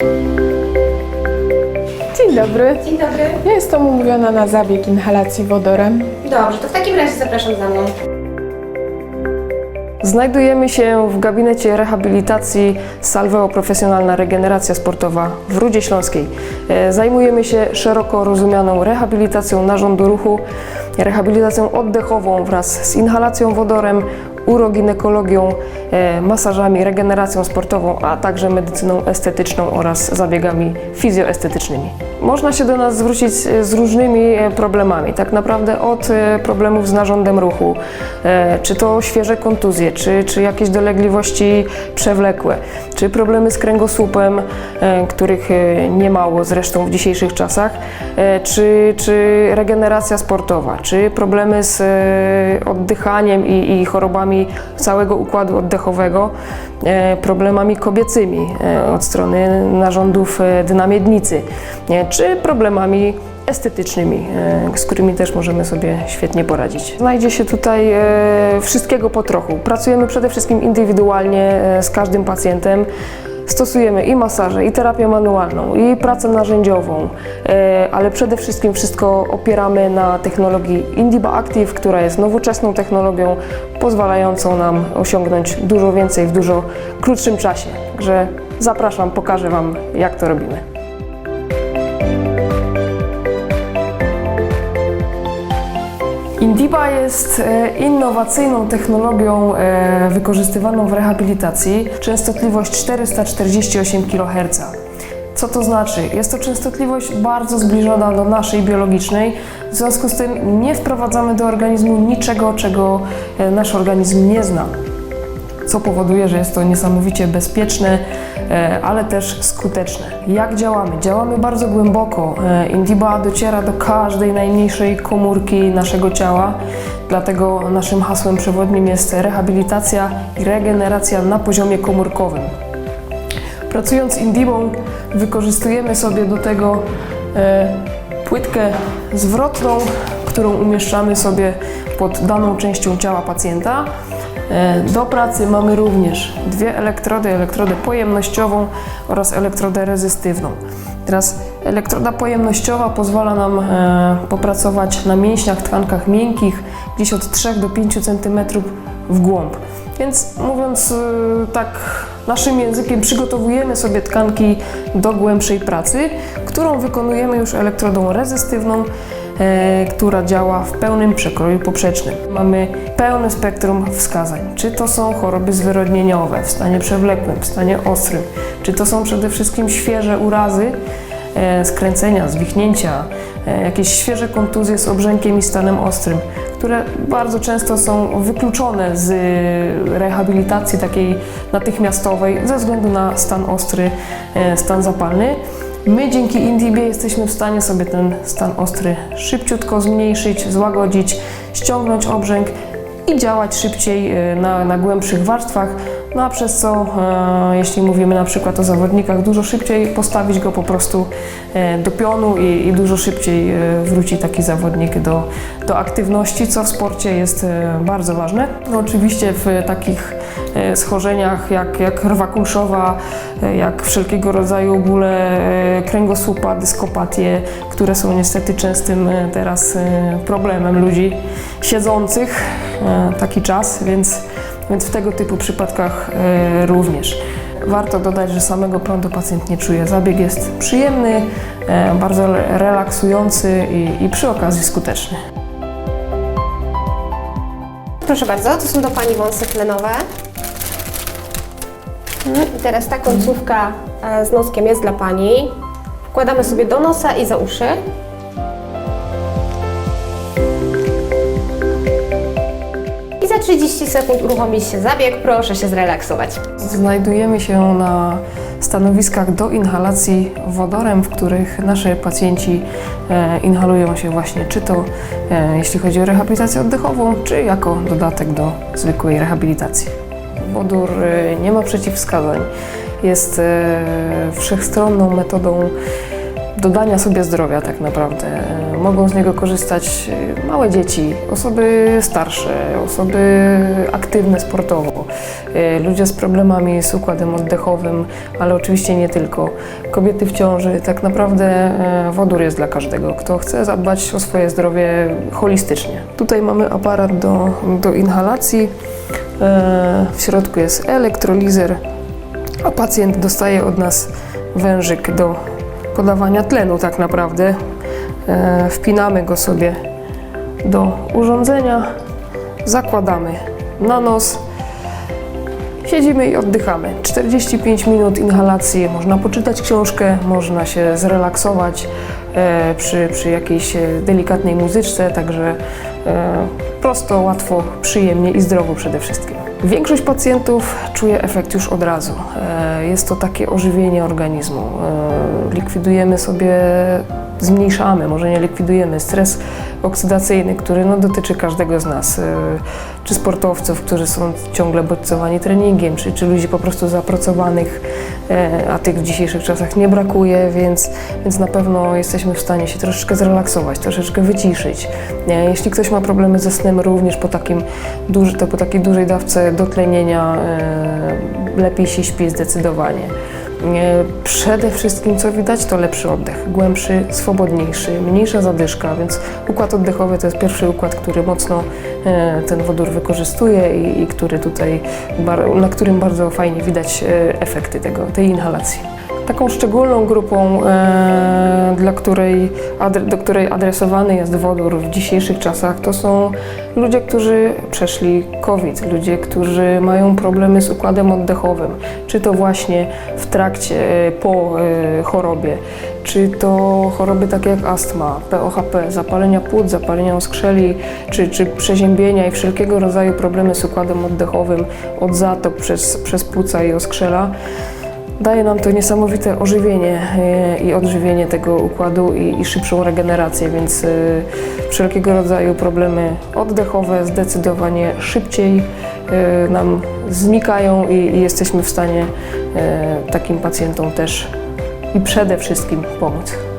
Dzień dobry. Dzień dobry. Ja jestem umówiona na zabieg inhalacji wodorem. Dobrze, to w takim razie zapraszam za mną. Znajdujemy się w gabinecie rehabilitacji Salveo Profesjonalna Regeneracja Sportowa w Rudzie Śląskiej. E, Zajmujemy się szeroko rozumianą rehabilitacją narządu ruchu, rehabilitacją oddechową wraz z inhalacją wodorem, uroginekologią, e, masażami, regeneracją sportową, a także medycyną estetyczną oraz zabiegami fizjoestetycznymi. Można się do nas zwrócić e, z różnymi e, problemami, tak naprawdę od problemów z narządem ruchu, czy to świeże kontuzje, czy, czy jakieś dolegliwości przewlekłe, czy problemy z kręgosłupem, których e, nie mało zresztą w dzisiejszych czasach, czy, czy regeneracja sportowa, czy problemy z oddychaniem i, i chorobami całego układu oddechowego, e, problemami kobiecymi e, od strony narządów e, dna miednicy, nie, czy problemami estetycznymi, z którymi też możemy sobie świetnie poradzić. Znajdzie się tutaj wszystkiego po trochu. Pracujemy przede wszystkim indywidualnie z każdym pacjentem. Stosujemy i masaże, i terapię manualną, i pracę narzędziową, ale przede wszystkim wszystko opieramy na technologii Indiba Active, która jest nowoczesną technologią pozwalającą nam osiągnąć dużo więcej w dużo krótszym czasie. Także zapraszam, pokażę Wam, jak to robimy. Indiba jest e, innowacyjną technologią e, wykorzystywaną w rehabilitacji. Częstotliwość 448 kHz. Co to znaczy? Jest to częstotliwość bardzo zbliżona do naszej biologicznej, w związku z tym nie wprowadzamy do organizmu niczego, czego e, nasz organizm nie zna co powoduje, że jest to niesamowicie bezpieczne, e, ale też skuteczne. Jak działamy? Działamy bardzo głęboko. E, Indiba dociera do każdej najmniejszej komórki naszego ciała, dlatego naszym hasłem przewodnim jest rehabilitacja i regeneracja na poziomie komórkowym. Pracując Indibą wykorzystujemy sobie do tego e, płytkę zwrotną, którą umieszczamy sobie pod daną częścią ciała pacjenta. E, Do pracy mamy również dwie elektrody, elektrodę pojemnościową oraz elektrodę rezystywną. Teraz elektroda pojemnościowa pozwala nam e, popracować na mięśniach, tkankach miękkich gdzieś od 3 do 5 cm w głąb. Więc mówiąc tak naszym językiem, przygotowujemy sobie tkanki do głębszej pracy, którą wykonujemy już elektrodą rezystywną, e, która działa w pełnym przekroju poprzecznym. Mamy pełne spektrum wskazań. Czy to są choroby zwyrodnieniowe w stanie przewlekłym, w stanie ostrym, czy to są przede wszystkim świeże urazy, skręcenia, zwichnięcia, e, jakieś świeże kontuzje z obrzękiem i stanem ostrym, które bardzo często są wykluczone z rehabilitacji takiej natychmiastowej ze względu na stan ostry, e, stan zapalny. My dzięki Indibie jesteśmy w stanie sobie ten stan ostry szybciutko zmniejszyć, złagodzić, ściągnąć obrzęk i działać szybciej e, na, na głębszych warstwach, no a przez co, e, jeśli mówimy na przykład o zawodnikach, dużo szybciej postawić go po prostu e, do pionu i, i dużo szybciej e, wróci taki zawodnik do, do aktywności, co w sporcie jest bardzo ważne. No, oczywiście w takich schorzeniach jak, jak rwa kulszowa, jak wszelkiego rodzaju bóle kręgosłupa, dyskopatie, które są niestety częstym teraz problemem ludzi siedzących taki czas, więc, więc w tego typu przypadkach e, również. Warto dodać, że samego prądu pacjent nie czuje. Zabieg jest przyjemny, e, bardzo re- relaksujący i, przy okazji skuteczny. Proszę bardzo, to są do Pani wąsy tlenowe. Mhm, I teraz ta końcówka e, z noskiem jest dla Pani. Wkładamy sobie do nosa i za uszy. 30 sekund uruchomi się zabieg. Proszę się zrelaksować. Znajdujemy się na stanowiskach do inhalacji wodorem, w których nasi pacjenci e, inhalują się właśnie czy to e, jeśli chodzi o rehabilitację oddechową, czy jako dodatek do zwykłej rehabilitacji. Wodór e, nie ma przeciwwskazań. Jest wszechstronną metodą dodania sobie zdrowia tak naprawdę. E, Mogą z niego korzystać e, małe dzieci, osoby starsze, osoby aktywne sportowo, e, ludzie z problemami z układem oddechowym, ale oczywiście nie tylko. Kobiety w ciąży, tak naprawdę wodór jest dla każdego, kto chce zadbać o swoje zdrowie holistycznie. Tutaj mamy aparat do, do inhalacji. W środku jest elektrolizer, a pacjent dostaje od nas wężyk do podawania tlenu tak naprawdę. E, Wpinamy go sobie do urządzenia, zakładamy na nos, siedzimy i oddychamy. 45 minut inhalacji, można poczytać książkę, można się zrelaksować e, przy, przy jakiejś e, delikatnej muzyczce, także e, prosto, łatwo, przyjemnie i zdrowo przede wszystkim. Większość pacjentów czuje efekt już od razu. E, Jest to takie ożywienie organizmu. E, Likwidujemy sobie, zmniejszamy, może nie likwidujemy, stres oksydacyjny, który no, dotyczy każdego z nas. E, Czy sportowców, którzy są ciągle bodźcowani treningiem, czy, czy ludzi po prostu zapracowanych, e, a tych w dzisiejszych czasach nie brakuje, więc, więc na pewno jesteśmy w stanie się troszeczkę zrelaksować, troszeczkę wyciszyć. Jeśli ktoś ma problemy ze snem, również po, takim duży, to po takiej dużej dawce dotlenienia e, lepiej się śpi zdecydowanie. Przede wszystkim, co widać, to lepszy oddech, głębszy, swobodniejszy, mniejsza zadyszka, więc układ oddechowy to jest pierwszy układ, który mocno e, ten wodór wykorzystuje i, i który tutaj, na którym bardzo fajnie widać e, efekty tego, tej inhalacji. Taką szczególną grupą, e, dla której, adre, do której adresowany jest wodór w dzisiejszych czasach, to są ludzie, którzy przeszli COVID, ludzie, którzy mają problemy z układem oddechowym, czy to właśnie w trakcie, e, po e, chorobie, czy to choroby takie jak astma, POHP, zapalenia płuc, zapalenia oskrzeli, czy, czy przeziębienia i wszelkiego rodzaju problemy z układem oddechowym, od zatok przez, przez płuca i oskrzela. Daje nam to niesamowite ożywienie e, i odżywienie tego układu i, i szybszą regenerację, więc e, wszelkiego rodzaju problemy oddechowe zdecydowanie szybciej e, nam znikają i, i jesteśmy w stanie takim pacjentom też i przede wszystkim pomóc.